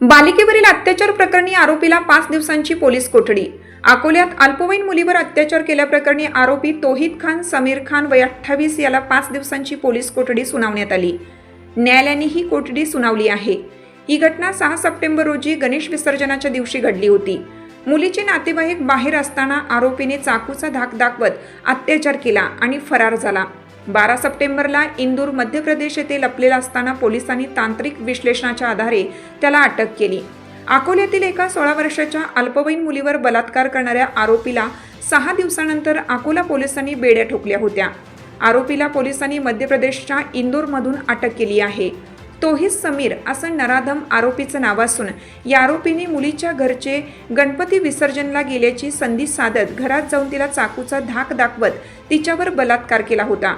बालिकेवरील अत्याचार प्रकरणी आरोपीला पाच दिवसांची पोलीस कोठडी. अकोल्यात अल्पवयीन मुलीवर अत्याचार केल्याप्रकरणी आरोपी तोहिद खान समीर खान वय अठ्ठावीस याला पाच दिवसांची पोलीस कोठडी सुनावण्यात आली. न्यायालयाने ही कोठडी सुनावली आहे. ही घटना सहा सप्टेंबर रोजी गणेश विसर्जनाच्या दिवशी घडली होती. मुलीचे नातेवाईक बाहेर असताना आरोपीने चाकूचा धाक दाखवत अत्याचार केला आणि फरार झाला. बारा सप्टेंबरला इंदूर मध्य प्रदेश येथे लपलेला असताना पोलिसांनी तांत्रिक विश्लेषणाच्या आधारे त्याला अटक केली. अकोल्यातील एका सोळा वर्षाच्या अल्पवयीन मुलीवर बलात्कार करणाऱ्या आरोपीला सहा दिवसानंतर अकोला पोलिसांनी बेड्या ठोकल्या होत्या. आरोपीला पोलिसांनी मध्य प्रदेशच्या इंदोरमधून अटक केली आहे. तोही समीर असं नराधम आरोपीचं नाव असून या आरोपीने मुलीच्या घरचे गणपती विसर्जनला गेल्याची संधी साधत घरात जाऊन तिला चाकूचा धाक दाखवत तिच्यावर बलात्कार केला होता.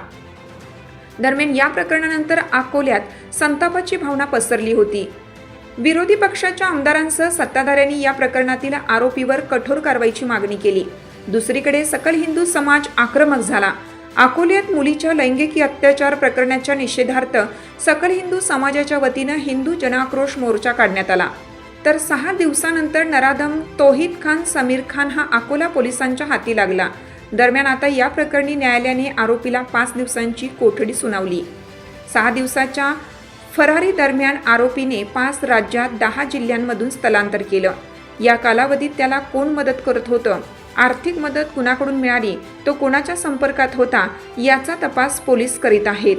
दरम्यान या प्रकरणानंतर अकोल्यात संतापाची भावना पसरली होती. विरोधी पक्षाच्या आमदारांसह सत्ताधाऱ्यांनी या प्रकरणातील आरोपीवर कठोर कारवाईची मागणी केली. दुसरीकडे सकल हिंदू समाज आक्रमक झाला. अकोल्यात मुलीच्या लैंगिक अत्याचार प्रकरणाच्या निषेधार्थ सकल हिंदू समाजाच्या वतीनं हिंदू जनाक्रोश मोर्चा काढण्यात आला. तर सहा दिवसानंतर नराधम तोहिद खान समीर खान हा अकोला पोलिसांच्या हाती लागला. दरम्यान आता या प्रकरणी न्यायालयाने आरोपीला पाच दिवसांची कोठडी सुनावली. सहा दिवसाच्या फरारी दरम्यान आरोपीने पाच राज्यात दहा जिल्ह्यांमधून स्थलांतर केलं. या कालावधीत त्याला कोण मदत करत होतं? आर्थिक मदत कुणाकडून मिळाली तो कोणाच्या संपर्कात होता याचा तपास पोलीस करीत आहेत.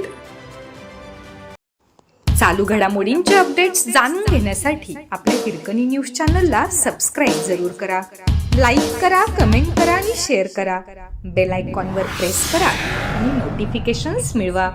चालू घडामोडींचे अपडेट्स जाणून घेण्यासाठी आपल्या हिरकणी न्यूज चॅनलला सबस्क्राईब जरूर करा. लाईक करा कमेंट करा आणि शेअर करा. बेल आयकॉनवर प्रेस करा आणि नोटिफिकेशन्स मिळवा.